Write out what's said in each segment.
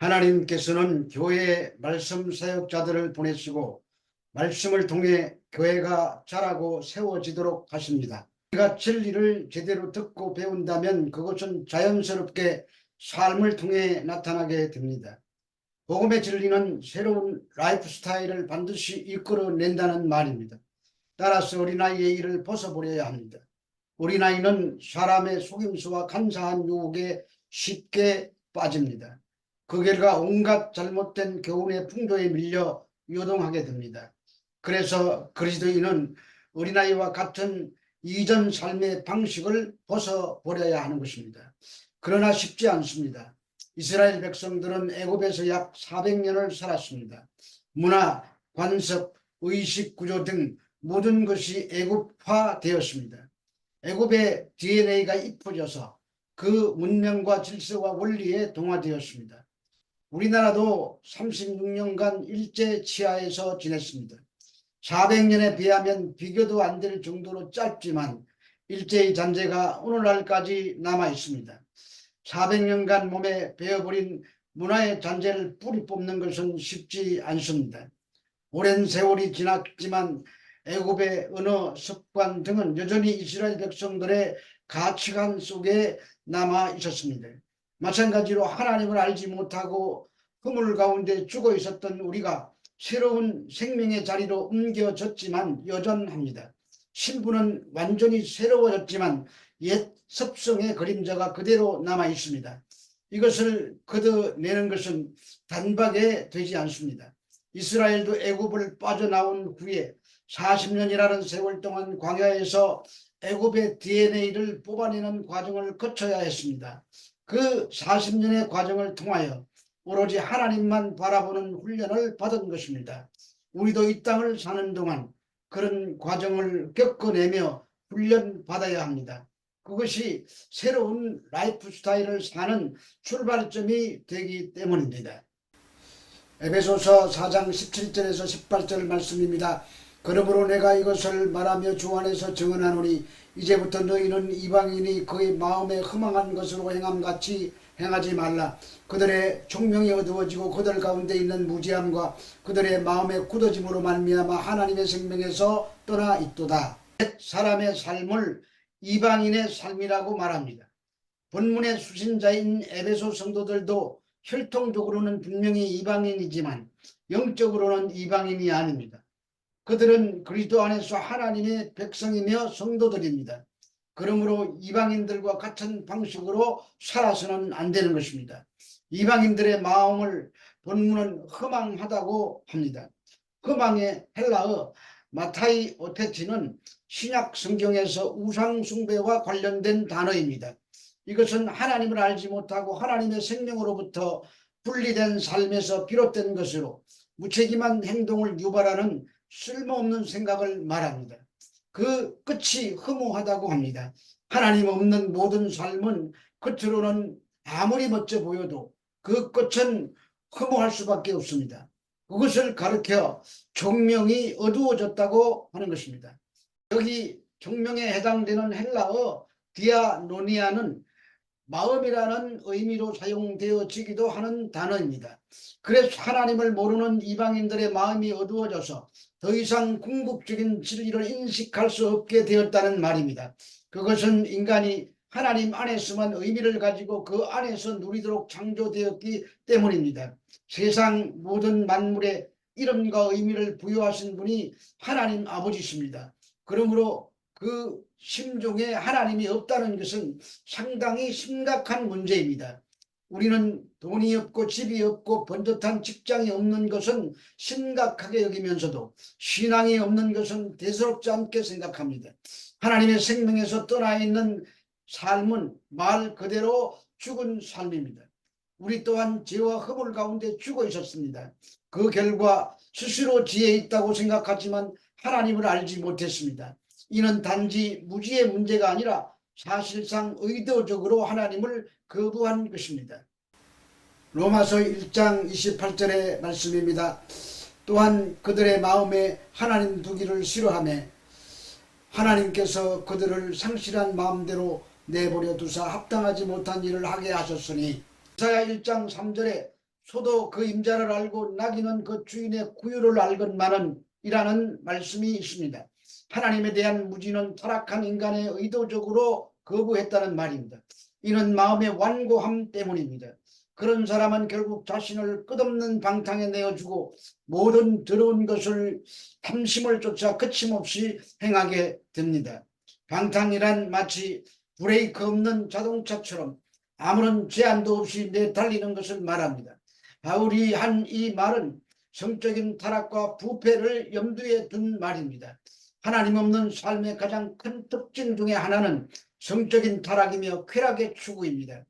하나님께서는 교회에 말씀 사역자들을 보내시고 말씀을 통해 교회가 자라고 세워지도록 하십니다. 우리가 진리를 제대로 듣고 배운다면 그것은 자연스럽게 삶을 통해 나타나게 됩니다. 복음의 진리는 새로운 라이프 스타일을 반드시 이끌어낸다는 말입니다. 따라서 어린아이의 일을 벗어버려야 합니다. 어린아이는 사람의 속임수와 간사한 유혹에 쉽게 빠집니다. 그 결과 온갖 잘못된 교훈의 풍조에 밀려 요동하게 됩니다. 그래서 그리스도인은 어린아이와 같은 이전 삶의 방식을 벗어버려야 하는 것입니다. 그러나 쉽지 않습니다. 이스라엘 백성들은 애굽에서 약 400년을 살았습니다. 문화, 관습, 의식 구조 등 모든 것이 애굽화되었습니다. 애굽의 DNA가 입혀져서 그 문명과 질서와 원리에 동화되었습니다. 우리나라도 36년간 일제 치하에서 지냈습니다. 400년에 비하면 비교도 안 될 정도로 짧지만 일제의 잔재가 오늘날까지 남아 있습니다. 400년간 몸에 배어버린 문화의 잔재를 뿌리 뽑는 것은 쉽지 않습니다. 오랜 세월이 지났지만 애굽의 언어, 습관 등은 여전히 이스라엘 백성들의 가치관 속에 남아 있었습니다. 마찬가지로 하나님을 알지 못하고 흐물 가운데 죽어 있었던 우리가 새로운 생명의 자리로 옮겨졌지만 여전합니다. 신부는 완전히 새로워졌지만 옛 습성의 그림자가 그대로 남아 있습니다. 이것을 걷어내는 것은 단박에 되지 않습니다. 이스라엘도 애굽을 빠져나온 후에 40년이라는 세월 동안 광야에서 애굽의 DNA를 뽑아내는 과정을 거쳐야 했습니다. 그 40년의 과정을 통하여 오로지 하나님만 바라보는 훈련을 받은 것입니다. 우리도 이 땅을 사는 동안 그런 과정을 겪어내며 훈련받아야 합니다. 그것이 새로운 라이프 스타일을 사는 출발점이 되기 때문입니다. 에베소서 4장 17절에서 18절 말씀입니다. 그러므로 내가 이것을 말하며 주 안에서 증언하노니 이제부터 너희는 이방인이 그의 마음에 허망한 것으로 행함같이 행하지 말라. 그들의 총명이 어두워지고 그들 가운데 있는 무지함과 그들의 마음의 굳어짐으로 말미암아 하나님의 생명에서 떠나 있도다. 옛 사람의 삶을 이방인의 삶이라고 말합니다. 본문의 수신자인 에베소 성도들도 혈통적으로는 분명히 이방인이지만 영적으로는 이방인이 아닙니다. 그들은 그리스도 안에서 하나님의 백성이며 성도들입니다. 그러므로 이방인들과 같은 방식으로 살아서는 안 되는 것입니다. 이방인들의 마음을 본문은 허망하다고 합니다. 허망의 헬라어 마타이 오테치는 신약 성경에서 우상 숭배와 관련된 단어입니다. 이것은 하나님을 알지 못하고 하나님의 생명으로부터 분리된 삶에서 비롯된 것으로 무책임한 행동을 유발하는 쓸모없는 생각을 말합니다. 그 끝이 허무하다고 합니다. 하나님 없는 모든 삶은 겉으로는 아무리 멋져 보여도 그 끝은 허무할 수밖에 없습니다. 그것을 가르켜 종명이 어두워졌다고 하는 것입니다. 여기 종명에 해당되는 헬라어 디아노니아는 마음이라는 의미로 사용되어지기도 하는 단어입니다. 그래서 하나님을 모르는 이방인들의 마음이 어두워져서 더 이상 궁극적인 진리를 인식할 수 없게 되었다는 말입니다. 그것은 인간이 하나님 안에서만 의미를 가지고 그 안에서 누리도록 창조되었기 때문입니다. 세상 모든 만물에 이름과 의미를 부여하신 분이 하나님 아버지십니다. 그러므로 그 심중에 하나님이 없다는 것은 상당히 심각한 문제입니다. 우리는 돈이 없고 집이 없고 번듯한 직장이 없는 것은 심각하게 여기면서도 신앙이 없는 것은 대수롭지 않게 생각합니다. 하나님의 생명에서 떠나 있는 삶은 말 그대로 죽은 삶입니다. 우리 또한 죄와 허물 가운데 죽어 있었습니다. 그 결과 스스로 지혜 있다고 생각하지만 하나님을 알지 못했습니다. 이는 단지 무지의 문제가 아니라 사실상 의도적으로 하나님을 거부한 것입니다. 로마서 1장 28절의 말씀입니다. 또한 그들의 마음에 하나님 두기를 싫어하며 하나님께서 그들을 상실한 마음대로 내버려 두사 합당하지 못한 일을 하게 하셨으니 이사야 1장 3절에 소도 그 임자를 알고 나귀는 그 주인의 구유를 알건만은 이라는 말씀이 있습니다. 하나님에 대한 무지는 타락한 인간의 의도적으로 거부했다는 말입니다. 이는 마음의 완고함 때문입니다. 그런 사람은 결국 자신을 끝없는 방탕에 내어주고 모든 더러운 것을 탐심을 쫓아 거침없이 행하게 됩니다. 방탕이란 마치 브레이크 없는 자동차처럼 아무런 제한도 없이 내달리는 것을 말합니다. 바울이 한 이 말은 성적인 타락과 부패를 염두에 둔 말입니다. 하나님 없는 삶의 가장 큰 특징 중에 하나는 성적인 타락이며 쾌락의 추구입니다.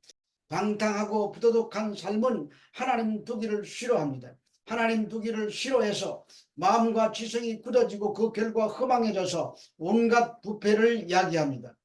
방탕하고 부도덕한 삶은 하나님 두기를 싫어합니다. 하나님 두기를 싫어해서 마음과 지성이 굳어지고 그 결과 허망해져서 온갖 부패를 야기합니다.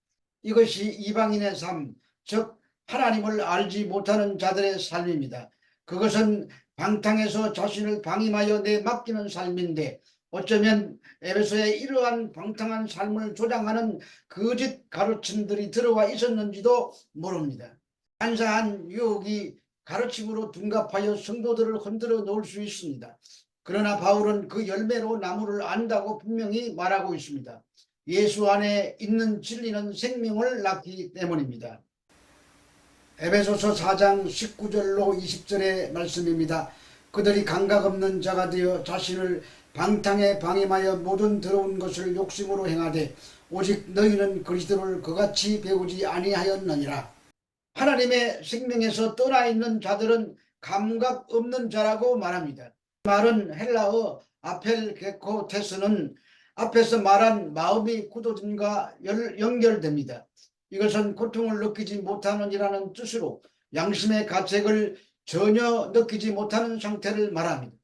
이것이 이방인의 삶, 즉 하나님을 알지 못하는 자들의 삶입니다. 그것은 방탕해서 자신을 방임하여 내맡기는 삶인데 어쩌면 에베소에 이러한 방탕한 삶을 조장하는 거짓 가르침들이 들어와 있었는지도 모릅니다. 한사한 유혹이 가르침으로 둔갑하여 성도들을 흔들어 놓을 수 있습니다. 그러나 바울은 그 열매로 나무를 안다고 분명히 말하고 있습니다. 예수 안에 있는 진리는 생명을 낳기 때문입니다. 에베소서 4장 19절로 20절의 말씀입니다. 그들이 감각 없는 자가 되어 자신을 방탕에 방임하여 모든 더러운 것을 욕심으로 행하되 오직 너희는 그리스도를 그같이 배우지 아니하였느니라. 하나님의 생명에서 떠나 있는 자들은 감각 없는 자라고 말합니다. 말은 헬라어 아펠 게코 테스는 앞에서 말한 마음이 굳어짐과 열- 연결됩니다. 이것은 고통을 느끼지 못하는이라는 뜻으로 양심의 가책을 전혀 느끼지 못하는 상태를 말합니다.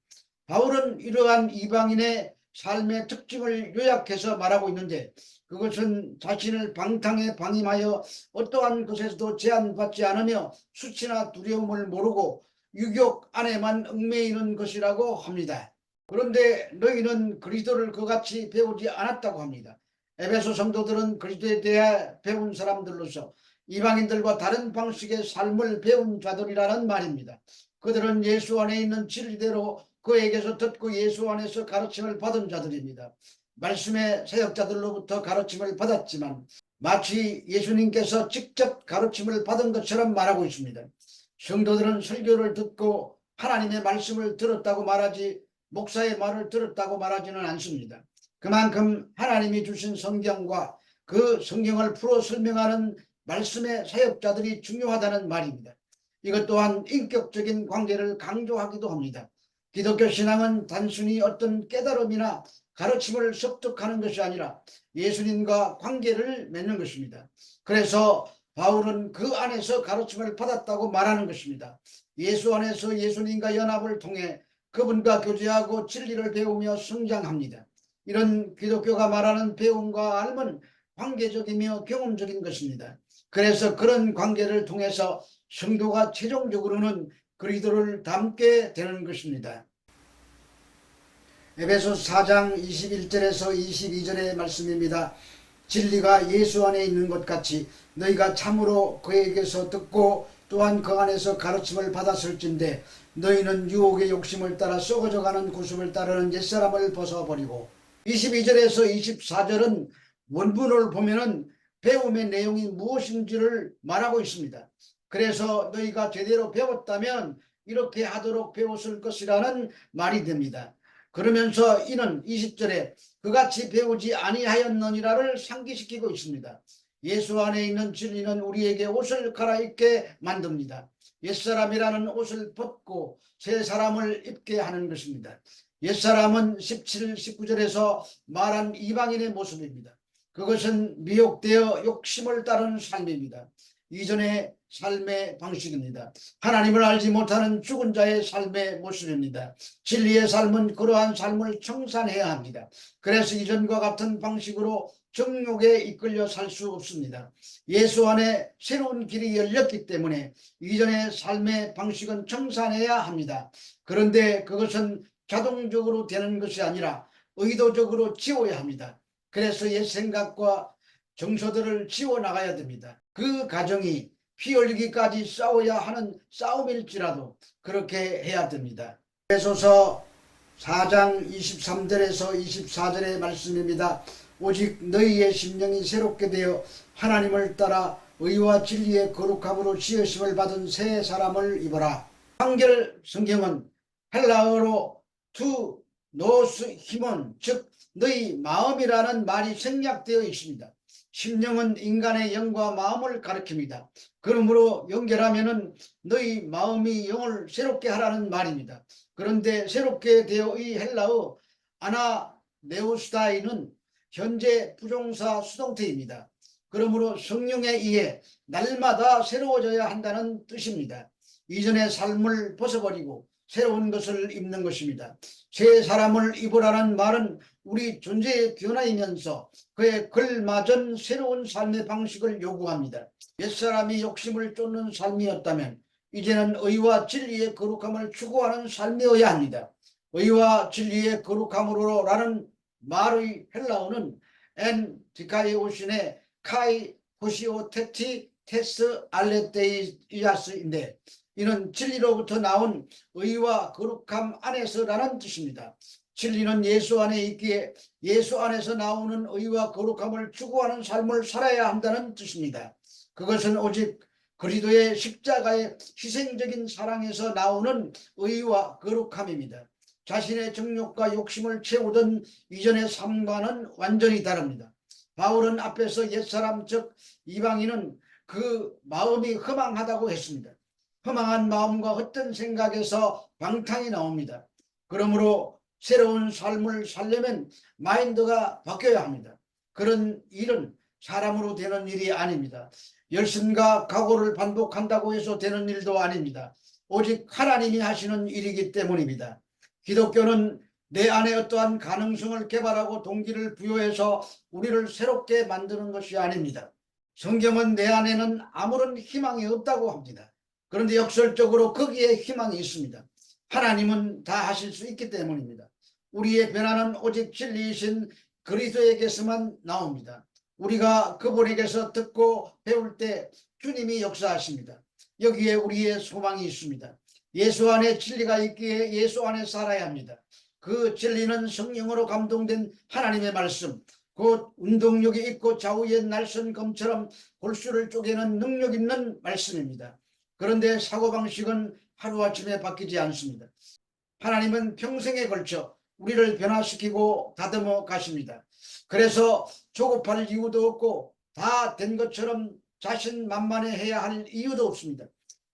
바울은 이러한 이방인의 삶의 특징을 요약해서 말하고 있는데 그것은 자신을 방탕에 방임하여 어떠한 것에서도 제한받지 않으며 수치나 두려움을 모르고 유격 안에만 얽매이는 것이라고 합니다. 그런데 너희는 그리스도를 그같이 배우지 않았다고 합니다. 에베소 성도들은 그리스도에 대해 배운 사람들로서 이방인들과 다른 방식의 삶을 배운 자들이라는 말입니다. 그들은 예수 안에 있는 진리대로 그에게서 듣고 예수 안에서 가르침을 받은 자들입니다. 말씀의 사역자들로부터 가르침을 받았지만 마치 예수님께서 직접 가르침을 받은 것처럼 말하고 있습니다. 성도들은 설교를 듣고 하나님의 말씀을 들었다고 말하지 목사의 말을 들었다고 말하지는 않습니다. 그만큼 하나님이 주신 성경과 그 성경을 풀어 설명하는 말씀의 사역자들이 중요하다는 말입니다. 이것 또한 인격적인 관계를 강조하기도 합니다. 기독교 신앙은 단순히 어떤 깨달음이나 가르침을 습득하는 것이 아니라 예수님과 관계를 맺는 것입니다. 그래서 바울은 그 안에서 가르침을 받았다고 말하는 것입니다. 예수 안에서 예수님과 연합을 통해 그분과 교제하고 진리를 배우며 성장합니다. 이런 기독교가 말하는 배움과 알은 관계적이며 경험적인 것입니다. 그래서 그런 관계를 통해서 성도가 최종적으로는 그리스도를 닮게 되는 것입니다. 에베소 4장 21절에서 22절의 말씀입니다. 진리가 예수 안에 있는 것 같이 너희가 참으로 그에게서 듣고 또한 그 안에서 가르침을 받았을진데 너희는 유혹의 욕심을 따라 썩어져가는 구습을 따르는 옛사람을 벗어버리고 22절에서 24절은 원문을 보면은 배움의 내용이 무엇인지를 말하고 있습니다. 그래서 너희가 제대로 배웠다면 이렇게 하도록 배웠을 것이라는 말이 됩니다. 그러면서 이는 20절에 그같이 배우지 아니하였느니라를 상기시키고 있습니다. 예수 안에 있는 진리는 우리에게 옷을 갈아입게 만듭니다. 옛사람이라는 옷을 벗고 새 사람을 입게 하는 것입니다. 옛사람은 17, 19절에서 말한 이방인의 모습입니다. 그것은 미혹되어 욕심을 따르는 삶입니다. 이전의 삶의 방식입니다. 하나님을 알지 못하는 죽은 자의 삶의 모습입니다. 진리의 삶은 그러한 삶을 청산해야 합니다. 그래서 이전과 같은 방식으로 정욕에 이끌려 살 수 없습니다. 예수 안에 새로운 길이 열렸기 때문에 이전의 삶의 방식은 청산해야 합니다. 그런데 그것은 자동적으로 되는 것이 아니라 의도적으로 지워야 합니다. 그래서 옛 생각과 정서들을 지워 나가야 됩니다. 그 과정이 피 흘리기까지 싸워야 하는 싸움일지라도 그렇게 해야 됩니다. 에소서 4장 23절에서 24절의 말씀입니다. 오직 너희의 심령이 새롭게 되어 하나님을 따라 의와 진리의 거룩함으로 지으심을 받은 새 사람을 입어라. 한결 성경은 헬라어로 투 노스 힘은 즉 너희 마음이라는 말이 생략되어 있습니다. 심령은 인간의 영과 마음을 가리킵니다. 그러므로 연결하면은 너희 마음이 영을 새롭게 하라는 말입니다. 그런데 새롭게 되어 이 헬라어 아나 네오스다이는 현재 부정사 수동태입니다. 그러므로 성령에 의해 날마다 새로워져야 한다는 뜻입니다. 이전의 삶을 벗어버리고 새로운 것을 입는 것입니다. 새 사람을 입으라는 말은 우리 존재의 변화이면서 그에 걸맞은 새로운 삶의 방식을 요구합니다. 옛사람이 욕심을 쫓는 삶이었다면 이제는 의와 진리의 거룩함을 추구하는 삶이어야 합니다. 의와 진리의 거룩함으로라는 말의 헬라어는 엔 디카이오신의 카이 호시오 테티 테스 알레테이아스인데 이는 진리로부터 나온 의와 거룩함 안에서라는 뜻입니다. 진리는 예수 안에 있기에 예수 안에서 나오는 의와 거룩함을 추구하는 삶을 살아야 한다는 뜻입니다. 그것은 오직 그리도의 십자가의 희생적인 사랑에서 나오는 의와 거룩함입니다. 자신의 정욕과 욕심을 채우던 이전의 삶과는 완전히 다릅니다. 바울은 앞에서 옛사람 즉 이방인은 그 마음이 허망하다고 했습니다. 허망한 마음과 헛된 생각에서 방탕이 나옵니다. 그러므로 새로운 삶을 살려면 마인드가 바뀌어야 합니다. 그런 일은 사람으로 되는 일이 아닙니다. 열심과 각오를 반복한다고 해서 되는 일도 아닙니다. 오직 하나님이 하시는 일이기 때문입니다. 기독교는 내 안에 어떠한 가능성을 개발하고 동기를 부여해서 우리를 새롭게 만드는 것이 아닙니다. 성경은 내 안에는 아무런 희망이 없다고 합니다. 그런데 역설적으로 거기에 희망이 있습니다. 하나님은 다 하실 수 있기 때문입니다. 우리의 변화는 오직 진리이신 그리스도에게서만 나옵니다. 우리가 그분에게서 듣고 배울 때 주님이 역사하십니다. 여기에 우리의 소망이 있습니다. 예수 안에 진리가 있기에 예수 안에 살아야 합니다. 그 진리는 성령으로 감동된 하나님의 말씀, 곧 운동력이 있고 좌우의 날선 검처럼 골수를 쪼개는 능력 있는 말씀입니다. 그런데 사고방식은 하루아침에 바뀌지 않습니다. 하나님은 평생에 걸쳐 우리를 변화시키고 다듬어 가십니다. 그래서 조급할 이유도 없고 다 된 것처럼 자신 만만해 해야 할 이유도 없습니다.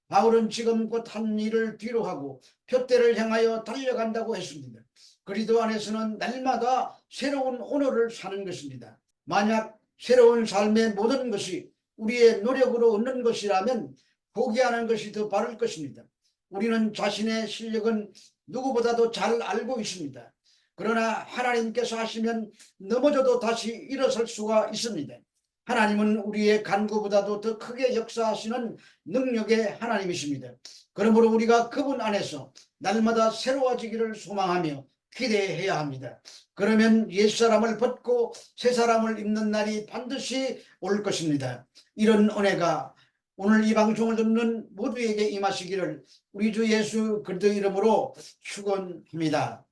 바울은 지금 곧 한 일을 뒤로 하고 표대를 향하여 달려간다고 했습니다. 그리도 안에서는 날마다 새로운 오늘을 사는 것입니다. 만약 새로운 삶의 모든 것이 우리의 노력으로 얻는 것이라면 포기하는 것이 더 바를 것입니다. 우리는 자신의 실력은 누구보다도 잘 알고 있습니다. 그러나 하나님께서 하시면 넘어져도 다시 일어설 수가 있습니다. 하나님은 우리의 간구보다도 더 크게 역사하시는 능력의 하나님이십니다. 그러므로 우리가 그분 안에서 날마다 새로워지기를 소망하며 기대해야 합니다. 그러면 옛사람을 벗고 새사람을 입는 날이 반드시 올 것입니다. 이런 은혜가 오늘 이 방송을 듣는 모두에게 임하시기를 우리 주 예수 그리스도 이름으로 축원합니다.